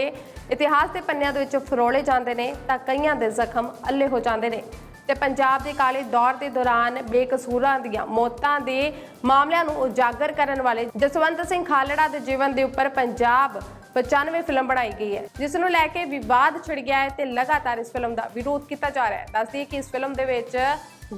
ਇਤਿਹਾਸ ਦੇ ਪੰਨਿਆਂ ਦੇ ਵਿੱਚ ਫਰੋਲੇ ਜਾਂਦੇ ਨੇ, ਤਾਂ ਕਈਆਂ ਦੇ ਜ਼ਖਮ ਅੱਲੇ ਹੋ ਜਾਂਦੇ ਨੇ। ਤੇ ਪੰਜਾਬ ਦੇ ਕਾਲੇ ਦੌਰ ਦੇ ਦੌਰਾਨ ਬੇਕਸੂਰਾਂ ਦੀਆਂ ਮੌਤਾਂ ਦੇ ਮਾਮਲਿਆਂ ਨੂੰ ਉਜਾਗਰ ਕਰਨ ਵਾਲੇ ਜਸਵੰਤ ਸਿੰਘ ਖਾਲੜਾ ਦੇ ਜੀਵਨ ਦੇ ਉੱਪਰ ਪੰਜਾਬ 95 ਫਿਲਮ ਬਣਾਈ ਗਈ ਹੈ, ਜਿਸ ਨੂੰ ਲੈ ਕੇ ਵਿਵਾਦ ਛਿੜ ਗਿਆ ਹੈ ਤੇ ਲਗਾਤਾਰ ਇਸ ਫਿਲਮ ਦਾ ਵਿਰੋਧ ਕੀਤਾ ਜਾ ਰਿਹਾ ਹੈ। ਦੱਸਦੀ ਕਿ ਇਸ ਫਿਲਮ ਦੇ ਵਿੱਚ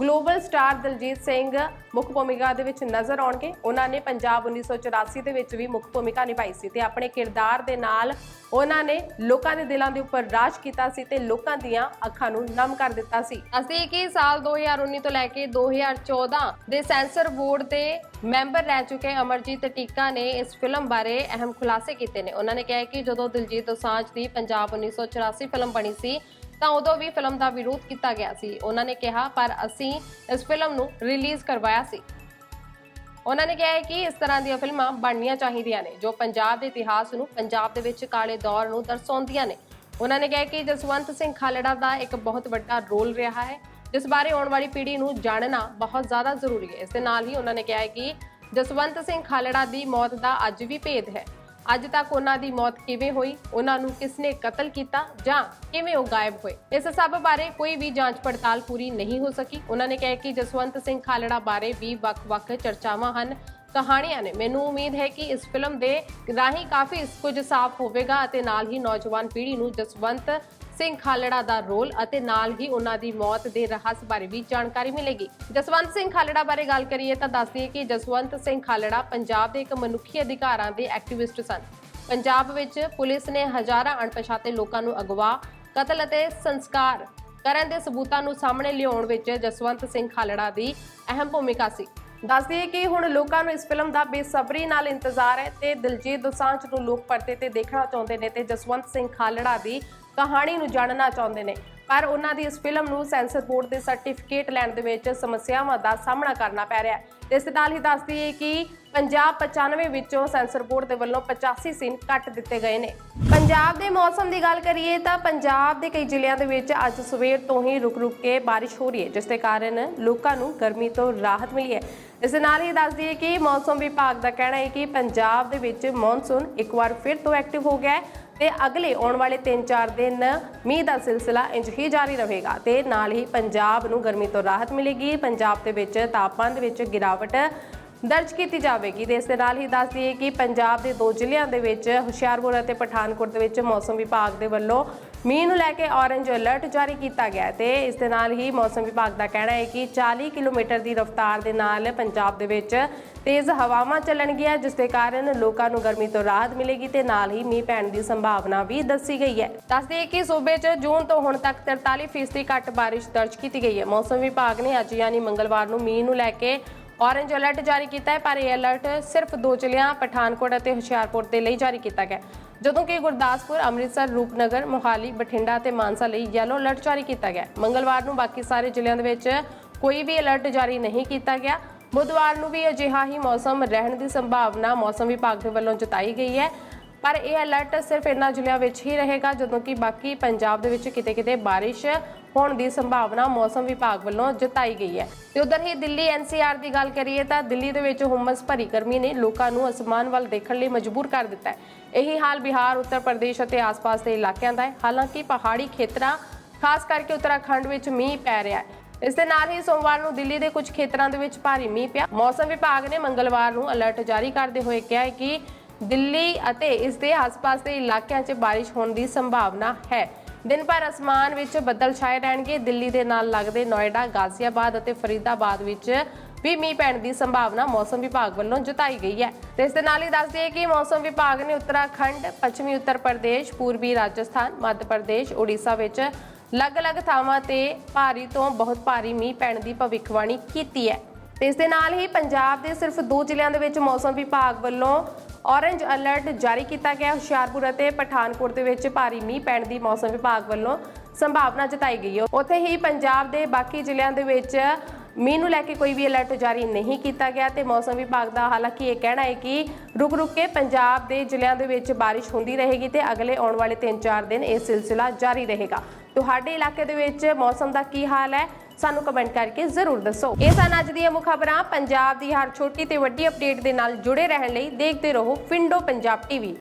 ਗਲੋਬਲ ਸਟਾਰ ਦਲਜੀਤ ਸਿੰਘ ਮੁੱਖ ਭੂਮਿਕਾ ਦੇ ਵਿੱਚ ਨਜ਼ਰ ਆਉਣਗੇ। ਉਹਨਾਂ ਨੇ ਪੰਜਾਬ 1984 ਦੇ ਵਿੱਚ ਵੀ ਮੁੱਖ ਭੂਮਿਕਾ ਨਿਭਾਈ ਸੀ ਤੇ ਆਪਣੇ ਕਿਰਦਾਰ ਦੇ ਨਾਲ ਉਹਨਾਂ ਨੇ ਲੋਕਾਂ ਦੇ ਦਿਲਾਂ ਦੇ ਉੱਪਰ ਰਾਜ ਕੀਤਾ ਸੀ ਤੇ ਲੋਕਾਂ ਦੀਆਂ ਅੱਖਾਂ ਨੂੰ ਨਮ ਕਰ ਦਿੱਤਾ ਸੀ। ਅਸੀਂ ਕਿ ਸਾਲ 2019 ਤੋਂ ਲੈ ਕੇ 2014 ਦੇ ਸੈਂਸਰ ਬੋਰਡ ਦੇ ਮੈਂਬਰ ਰਹਿ ਚੁੱਕੇ ਅਮਰਜੀਤ ਟੀਕਾ ਨੇ ਇਸ ਫਿਲਮ ਬਾਰੇ ਅਹਿਮ ਖੁਲਾਸੇ ਕੀਤੇ ਨੇ। ਉਹਨਾਂ ਨੇ ਕਿਹਾ ਕਿ ਜਦੋਂ ਦਿਲਜੀਤ ਦੋਸਾਂਝ ਦੀ ਪੰਜਾਬ 1984 ਫਿਲਮ ਬਣੀ ਸੀ ਤਾਂ ਉਦੋਂ ਵੀ ਫਿਲਮ ਦਾ ਵਿਰੋਧ ਕੀਤਾ ਗਿਆ ਸੀ। ਉਹਨਾਂ ਨੇ ਕਿਹਾ, ਪਰ ਅਸੀਂ ਇਸ ਫਿਲਮ ਨੂੰ ਰਿਲੀਜ਼ ਕਰਵਾਇਆ ਸੀ। ਉਹਨਾਂ ਨੇ ਕਿਹਾ ਹੈ ਕਿ ਇਸ ਤਰ੍ਹਾਂ ਦੀਆਂ ਫਿਲਮਾਂ ਬਣਨੀਆਂ ਚਾਹੀਦੀਆਂ ਨੇ, ਜੋ ਪੰਜਾਬ ਦੇ ਇਤਿਹਾਸ ਨੂੰ, ਪੰਜਾਬ ਦੇ ਵਿੱਚ ਕਾਲੇ ਦੌਰ ਨੂੰ ਦਰਸਾਉਂਦੀਆਂ ਨੇ। ਉਹਨਾਂ ਨੇ ਕਿਹਾ ਕਿ ਜਸਵੰਤ ਸਿੰਘ ਖਾਲੜਾ ਦਾ ਇੱਕ ਬਹੁਤ ਵੱਡਾ ਰੋਲ ਰਿਹਾ ਹੈ, ਜਿਸ ਬਾਰੇ ਆਉਣ ਵਾਲੀ ਪੀੜ੍ਹੀ ਨੂੰ ਜਾਣਨਾ ਬਹੁਤ ਜ਼ਿਆਦਾ ਜ਼ਰੂਰੀ ਹੈ। ਇਸ ਦੇ ਨਾਲ ਹੀ ਉਹਨਾਂ ਨੇ ਕਿਹਾ ਹੈ ਕਿ ਜਸਵੰਤ ਸਿੰਘ ਖਾਲੜਾ ਦੀ ਮੌਤ ਦਾ ਅੱਜ ਵੀ ਭੇਦ ਹੈ। ਅੱਜ ਤੱਕ ਉਹਨਾਂ ਦੀ ਮੌਤ ਕਿਵੇਂ ਹੋਈ, ਉਹਨਾਂ ਨੂੰ ਕਿਸ ਨੇ ਕਤਲ ਕੀਤਾ ਜਾਂ ਕਿਵੇਂ ਉਹ ਗਾਇਬ ਹੋਏ? ਇਸ ਸਭ ਬਾਰੇ ਕੋਈ ਵੀ ਜਾਂਚ ਪੜਤਾਲ ਪੂਰੀ ਨਹੀਂ ਹੋ ਸਕੀ। ਉਹਨਾਂ ਨੇ ਕਿਹਾ ਕਿ ਜਸਵੰਤ ਸਿੰਘ ਖਾਲੜਾ ਬਾਰੇ ਵੀ ਵੱਖ-ਵੱਖ ਚਰਚਾਵਾਂ ਹਨ। ਕਹਾਣੀਆਂ ਨੇ। ਮੈਨੂੰ ਉਮੀਦ ਹੈ ਕਿ ਇਸ ਫਿਲਮ ਦੇ ਰਾਹੀਂ ਕਾਫੀ ਕੁਝ ਸਾਫ਼ ਹੋਵੇਗਾ ਅਤੇ ਨਾਲ ਹੀ ਨੌਜਵਾਨ ਪੀੜ੍ਹੀ ਨੂੰ ਜਸਵੰਤ ਸਿੰਘ ਖਾਲੜਾ ਦਾ ਰੋਲ ਅਤੇ ਨਾਲ ਹੀ ਉਹਨਾਂ ਦੀ ਮੌਤ ਦੇ ਰਹੱਸ ਬਾਰੇ ਵੀ ਜਾਣਕਾਰੀ ਮਿਲੇਗੀ। ਜਸਵੰਤ ਸਿੰਘ ਖਾਲੜਾ ਬਾਰੇ ਗੱਲ ਕਰੀਏ ਤਾਂ ਦੱਸ ਦਈਏ ਕਿ ਜਸਵੰਤ ਸਿੰਘ ਖਾਲੜਾ ਪੰਜਾਬ ਦੇ ਇੱਕ ਮਨੁੱਖੀ ਅਧਿਕਾਰਾਂ ਦੇ ਐਕਟਿਵਿਸਟ ਸਨ। ਪੰਜਾਬ ਵਿੱਚ ਪੁਲਿਸ ਨੇ ਹਜ਼ਾਰਾਂ ਅਣਪਛਾਤੇ ਲੋਕਾਂ ਨੂੰ ਅਗਵਾ, ਕਤਲ ਅਤੇ ਸੰਸਕਾਰ ਕਰਨ ਦੇ ਸਬੂਤਾਂ ਨੂੰ ਸਾਹਮਣੇ ਲਿਆਉਣ ਵਿੱਚ ਜਸਵੰਤ ਸਿੰਘ ਖਾਲੜਾ ਦੀ ਅਹਿਮ ਭੂਮਿਕਾ ਸੀ। ਦੱਸ ਦਈਏ ਕਿ ਹੁਣ ਲੋਕਾਂ ਨੂੰ ਇਸ ਫਿਲਮ ਦਾ ਬੇਸਬਰੀ ਨਾਲ ਇੰਤਜ਼ਾਰ ਹੈ ਤੇ ਦਿਲਜੀਤ ਦੋਸਾਂਝ ਨੂੰ ਲੋਕ ਪਰਦੇ ਤੇ ਦੇਖਣਾ ਚਾਹੁੰਦੇ ਨੇ ਤੇ ਜਸਵੰਤ ਸਿੰਘ ਖਾਲੜਾ ਦੀ ਕਹਾਣੀ ਨੂੰ ਜਾਣਨਾ ਚਾਹੁੰਦੇ ਨੇ। ਪਰ ਉਹਨਾਂ ਦੀ ਇਸ ਫਿਲਮ ਨੂੰ ਸੈਂਸਰ ਬੋਰਡ ਦੇ ਸਰਟੀਫਿਕੇਟ ਲੈਣ ਦੇ ਵਿੱਚ ਸਮੱਸਿਆਵਾਂ ਦਾ ਸਾਹਮਣਾ ਕਰਨਾ ਪੈ ਰਿਹਾ ਹੈ। ਤੇ ਇਸ ਦੇ ਨਾਲ ਹੀ ਦੱਸ ਦਈਏ ਕਿ ਪੰਜਾਬ 95 ਵਿੱਚੋਂ ਸੈਂਸਰ ਬੋਰਡ ਦੇ ਵੱਲੋਂ 85 ਸੀਨ ਕੱਟ ਦਿੱਤੇ ਗਏ ਨੇ। ਪੰਜਾਬ ਦੇ ਮੌਸਮ ਦੀ ਗੱਲ ਕਰੀਏ ਤਾਂ ਪੰਜਾਬ ਦੇ ਕਈ ਜ਼ਿਲ੍ਹਿਆਂ ਦੇ ਵਿੱਚ ਅੱਜ ਸਵੇਰ ਤੋਂ ਹੀ ਰੁਕ-ਰੁਕ ਕੇ ਬਾਰਿਸ਼ ਹੋ ਰਹੀ ਹੈ, ਜਿਸ ਦੇ ਕਾਰਨ ਲੋਕਾਂ ਨੂੰ ਗਰਮੀ ਤੋਂ ਰਾਹਤ ਮਿਲੀ ਹੈ। ਇਸ ਦੇ ਨਾਲ ਹੀ ਦੱਸ ਦਈਏ ਕਿ ਮੌਸਮ ਵਿਭਾਗ ਦਾ ਕਹਿਣਾ ਹੈ ਕਿ ਪੰਜਾਬ ਦੇ ਵਿੱਚ ਮੌਨਸੂਨ ਇੱਕ ਵਾਰ ਫਿਰ ਤੋਂ ਐਕਟਿਵ ਹੋ ਗਿਆ ਹੈ ਤੇ ਅਗਲੇ ਆਉਣ ਵਾਲੇ 3-4 ਦਿਨ ਮੀਂਹ ਦਾ ਸਿਲਸਿਲਾ ਇੰਜ ਹੀ ਜਾਰੀ ਰਹੇਗਾ ਤੇ ਨਾਲ ਹੀ ਪੰਜਾਬ ਨੂੰ ਗਰਮੀ ਤੋਂ ਰਾਹਤ ਮਿਲੇਗੀ। ਪੰਜਾਬ ਦੇ ਵਿੱਚ ਤਾਪਮਾਨ ਦੇ ਵਿੱਚ ਗਿਰਾਵਟ ਦਰਜ ਕੀਤੀ ਜਾਵੇਗੀ ਤੇ ਇਸ ਦੇ ਨਾਲ ਹੀ ਦੱਸ ਦਈਏ ਕਿ ਪੰਜਾਬ ਦੇ ਦੋ ਜ਼ਿਲ੍ਹਿਆਂ ਦੇ ਵਿੱਚ ਹੁਸ਼ਿਆਰਪੁਰ ਅਤੇ ਪਠਾਨਕੋਟ ਦੇ ਵਿੱਚ ਮੌਸਮ ਵਿਭਾਗ ਦੇ ਵੱਲੋਂ ਮੀਂਹ ਨੂੰ ਲੈ ਕੇ ਔਰੇਂਜ ਅਲਰਟ ਜਾਰੀ ਕੀਤਾ ਗਿਆ ਹੈ ਤੇ ਇਸ ਦੇ ਨਾਲ ਹੀ ਮੌਸਮ ਵਿਭਾਗ ਦਾ ਕਹਿਣਾ ਹੈ ਕਿ 40 ਕਿਲੋਮੀਟਰ ਦੀ ਰਫ਼ਤਾਰ ਦੇ ਨਾਲ ਪੰਜਾਬ ਦੇ ਵਿੱਚ ਤੇਜ਼ ਹਵਾਵਾਂ ਚੱਲਣਗੀਆਂ, ਜਿਸ ਦੇ ਕਾਰਨ ਲੋਕਾਂ ਨੂੰ ਗਰਮੀ ਤੋਂ ਰਾਹਤ ਮਿਲੇਗੀ ਤੇ ਨਾਲ ਹੀ ਮੀਂਹ ਪੈਣ ਦੀ ਸੰਭਾਵਨਾ ਵੀ ਦੱਸੀ ਗਈ ਹੈ। ਦੱਸ ਦਈਏ ਕਿ ਸੂਬੇ 'ਚ ਜੂਨ ਤੋਂ ਹੁਣ ਤੱਕ 43% ਘੱਟ ਬਾਰਿਸ਼ ਦਰਜ ਕੀਤੀ ਗਈ ਹੈ। ਮੌਸਮ ਵਿਭਾਗ ਨੇ ਅੱਜ ਯਾਨੀ ਮੰਗਲਵਾਰ ਨੂੰ ਮੀਂਹ ਨੂੰ ਲੈ ਕੇ ਔਰੇਂਜ ਅਲਰਟ ਜਾਰੀ ਕੀਤਾ ਹੈ, ਪਰ ਇਹ ਅਲਰਟ ਸਿਰਫ ਦੋ ਜ਼ਿਲ੍ਹਿਆਂ, ਪਠਾਨਕੋਟ ਅਤੇ ਹੁਸ਼ਿਆਰਪੁਰ ਦੇ ਲਈ ਜਾਰੀ ਕੀਤਾ ਗਿਆ ਜਦੋਂ ਕਿ ਗੁਰਦਾਸਪੁਰ, ਅੰਮ੍ਰਿਤਸਰ, ਰੂਪਨਗਰ, ਮੋਹਾਲੀ, ਬਠਿੰਡਾ ਅਤੇ ਮਾਨਸਾ ਲਈ ਯੈਲੋ ਅਲਰਟ ਜਾਰੀ ਕੀਤਾ ਗਿਆ ਮੰਗਲਵਾਰ ਨੂੰ ਬਾਕੀ ਸਾਰੇ ਜ਼ਿਲ੍ਹਿਆਂ ਦੇ ਵਿੱਚ ਕੋਈ ਵੀ ਅਲਰਟ ਜਾਰੀ ਨਹੀਂ ਕੀਤਾ ਗਿਆ। ਬੁੱਧਵਾਰ ਨੂੰ ਵੀ ਅਜਿਹਾ ਹੀ ਮੌਸਮ ਰਹਿਣ ਦੀ ਸੰਭਾਵਨਾ ਮੌਸਮ ਵਿਭਾਗ ਦੇ ਵੱਲੋਂ ਜਤਾਈ ਗਈ ਹੈ। ਪਰ ਇਹ ਅਲਰਟ ਸਿਰਫ ਇਨ੍ਹਾਂ ਜ਼ਿਲ੍ਹਿਆਂ ਵਿੱਚ ਹੀ ਰਹੇਗਾ, ਜਦੋਂ ਕਿ ਬਾਕੀ ਪੰਜਾਬ ਦੇ ਵਿੱਚ ਕਿਤੇ-ਕਿਤੇ ਬਾਰਿਸ਼ ਹੋਣ ਦੀ ਸੰਭਾਵਨਾ ਮੌਸਮ ਵਿਭਾਗ ਵੱਲੋਂ ਜਤਾਈ ਗਈ ਹੈ। ਤੇ ਉਧਰ ਹੀ ਦਿੱਲੀ ਐਨਸੀਆਰ ਦੀ ਗੱਲ ਕਰੀਏ ਤਾਂ ਦਿੱਲੀ ਦੇ ਵਿੱਚ ਹੁਮਸ ਭਰੀ ਗਰਮੀ ਨੇ ਲੋਕਾਂ ਨੂੰ ਅਸਮਾਨ ਵੱਲ ਦੇਖਣ ਲਈ ਮਜਬੂਰ ਕਰ ਦਿੱਤਾ ਹੈ। ਇਹੀ ਹਾਲ ਬਿਹਾਰ, ਉੱਤਰ ਪ੍ਰਦੇਸ਼ ਅਤੇ ਆਸ-ਪਾਸ ਦੇ ਇਲਾਕਿਆਂ ਦਾ ਹੈ। ਹਾਲਾਂਕਿ ਪਹਾੜੀ ਖੇਤਰਾਂ, ਖਾਸ ਕਰਕੇ ਉੱਤਰਾਖੰਡ ਵਿੱਚ ਮੀਂਹ ਪੈ ਰਿਹਾ ਹੈ। ਇਸ ਦੇ ਨਾਲ ਹੀ ਸੋਮਵਾਰ ਨੂੰ ਦਿੱਲੀ ਦੇ ਕੁਝ ਖੇਤਰਾਂ ਦੇ ਵਿੱਚ ਭਾਰੀ ਮੀਂਹ ਪਿਆ। ਮੌਸਮ ਵਿਭਾਗ ਨੇ ਮੰਗਲਵਾਰ ਨੂੰ ਅਲਰਟ ਜਾਰੀ ਕਰਦੇ ਹੋਏ ਕਿਹਾ ਹੈ ਕਿ ਦਿੱਲੀ ਅਤੇ ਇਸ ਦੇ ਆਸ-ਪਾਸ ਦੇ ਇਲਾਕਿਆਂ 'ਚ ਬਾਰਿਸ਼ ਹੋਣ ਦੀ ਸੰਭਾਵਨਾ ਹੈ। ਦਿਨ ਭਰ ਅਸਮਾਨ ਵਿੱਚ ਬੱਦਲ ਛਾਏ ਰਹਿਣਗੇ। ਦਿੱਲੀ ਦੇ ਨਾਲ ਲੱਗਦੇ ਨੋਇਡਾ, ਗਾਜ਼ੀਆਬਾਦ ਅਤੇ ਫਰੀਦਾਬਾਦ ਵਿੱਚ ਵੀ ਮੀਂਹ ਪੈਣ ਦੀ ਸੰਭਾਵਨਾ ਮੌਸਮ ਵਿਭਾਗ ਵੱਲੋਂ ਜਤਾਈ ਗਈ ਹੈ। ਤੇ ਇਸ ਦੇ ਨਾਲ ਹੀ ਦੱਸ ਦਈਏ ਕਿ ਮੌਸਮ ਵਿਭਾਗ ਨੇ ਉੱਤਰਾਖੰਡ, ਪੱਛਮੀ ਉੱਤਰ ਪ੍ਰਦੇਸ਼, ਪੂਰਬੀ ਰਾਜਸਥਾਨ, ਮੱਧ ਪ੍ਰਦੇਸ਼ ਓਡੀਸ਼ਾ ਵਿੱਚ ਅਲੱਗ-ਅਲੱਗ ਥਾਵਾਂ ਤੇ ਭਾਰੀ ਤੋਂ ਬਹੁਤ ਭਾਰੀ ਮੀਂਹ ਪੈਣ ਦੀ ਭਵਿੱਖਬਾਣੀ ਕੀਤੀ ਹੈ। ਤੇ ਇਸ ਦੇ ਨਾਲ ਹੀ ਪੰਜਾਬ ਦੇ ਸਿਰਫ ਦੋ ਜ਼ਿਲ੍ਹਿਆਂ ਦੇ ਵਿੱਚ ਮੌਸਮ ਵਿਭਾਗ ਵੱਲੋਂ ਔਰੇਂਜ ਅਲਰਟ ਜਾਰੀ ਕੀਤਾ ਗਿਆ। ਹੁਸ਼ਿਆਰਪੁਰ ਅਤੇ ਪਠਾਨਕੋਟ ਦੇ ਵਿੱਚ ਭਾਰੀ ਮੀਂਹ ਪੈਣ ਦੀ ਮੌਸਮ ਵਿਭਾਗ ਵੱਲੋਂ ਸੰਭਾਵਨਾ ਜਤਾਈ ਗਈ ਹੈ। ਉੱਥੇ ਹੀ ਪੰਜਾਬ ਦੇ ਬਾਕੀ ਜ਼ਿਲ੍ਹਿਆਂ ਦੇ ਵਿੱਚ ਮੀਂਹ ਨੂੰ ਲੈ ਕੇ ਕੋਈ ਵੀ ਅਲਰਟ ਜਾਰੀ ਨਹੀਂ ਕੀਤਾ ਗਿਆ ਤੇ ਮੌਸਮ ਵਿਭਾਗ ਦਾ ਹਾਲਾਂਕਿ ਇਹ ਕਹਿਣਾ ਹੈ ਕਿ ਰੁਕ ਰੁਕ ਕੇ ਪੰਜਾਬ ਦੇ ਜ਼ਿਲ੍ਹਿਆਂ ਦੇ ਵਿੱਚ ਬਾਰਿਸ਼ ਹੁੰਦੀ ਰਹੇਗੀ ਤੇ ਅਗਲੇ ਆਉਣ ਵਾਲੇ 3-4 ਦਿਨ ਇਹ ਸਿਲਸਿਲਾ ਜਾਰੀ ਰਹੇਗਾ। ਤੁਹਾਡੇ ਇਲਾਕੇ ਦੇ ਵਿੱਚ ਮੌਸਮ ਦਾ ਕੀ ਹਾਲ ਹੈ? ਸਾਨੂੰ ਕਮੈਂਟ ਕਰਕੇ ਜ਼ਰੂਰ ਦੱਸੋ। ਇਹ ਸਨ ਅੱਜ ਦੀਆਂ ਮੁੱਖ ਖਬਰਾਂ। ਪੰਜਾਬ ਦੀ ਹਰ ਛੋਟੀ ਤੇ ਵੱਡੀ ਅਪਡੇਟ ਦੇ ਨਾਲ ਜੁੜੇ ਰਹਿਣ ਲਈ ਦੇਖਦੇ ਰਹੋ ਫਿੰਡੋ ਪੰਜਾਬ ਟੀਵੀ